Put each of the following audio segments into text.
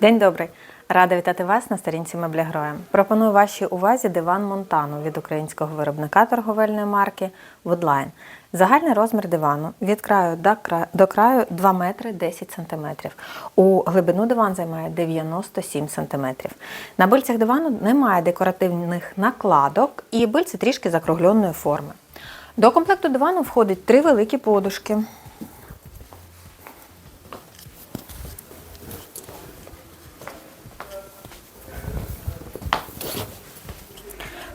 День добрий! Рада вітати вас на сторінці Меблягроя. Пропоную вашій увазі диван Монтану від українського виробника торговельної марки Woodline. Загальний розмір дивану від краю до краю, до краю 2 метри 10 сантиметрів. У глибину диван займає 97 сантиметрів. На бильцях дивану немає декоративних накладок і бильці трішки закругленої форми. До комплекту дивану входить три великі подушки.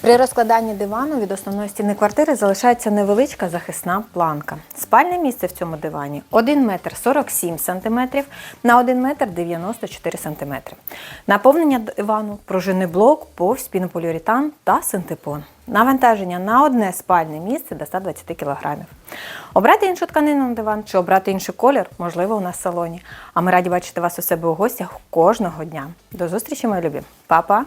При розкладанні дивану від основної стіни квартири залишається невеличка захисна планка. Спальне місце в цьому дивані 1 метр 47 см на 1 метр 94 см. Наповнення дивану пружинний блок, повз пінополіуретан та синтепон. Навантаження на одне спальне місце до 120 кг. Обрати іншу тканину на диван чи обрати інший колір, можливо, у нас в салоні. А ми раді бачити вас у себе у гостях кожного дня. До зустрічі, мої любі. Па-па!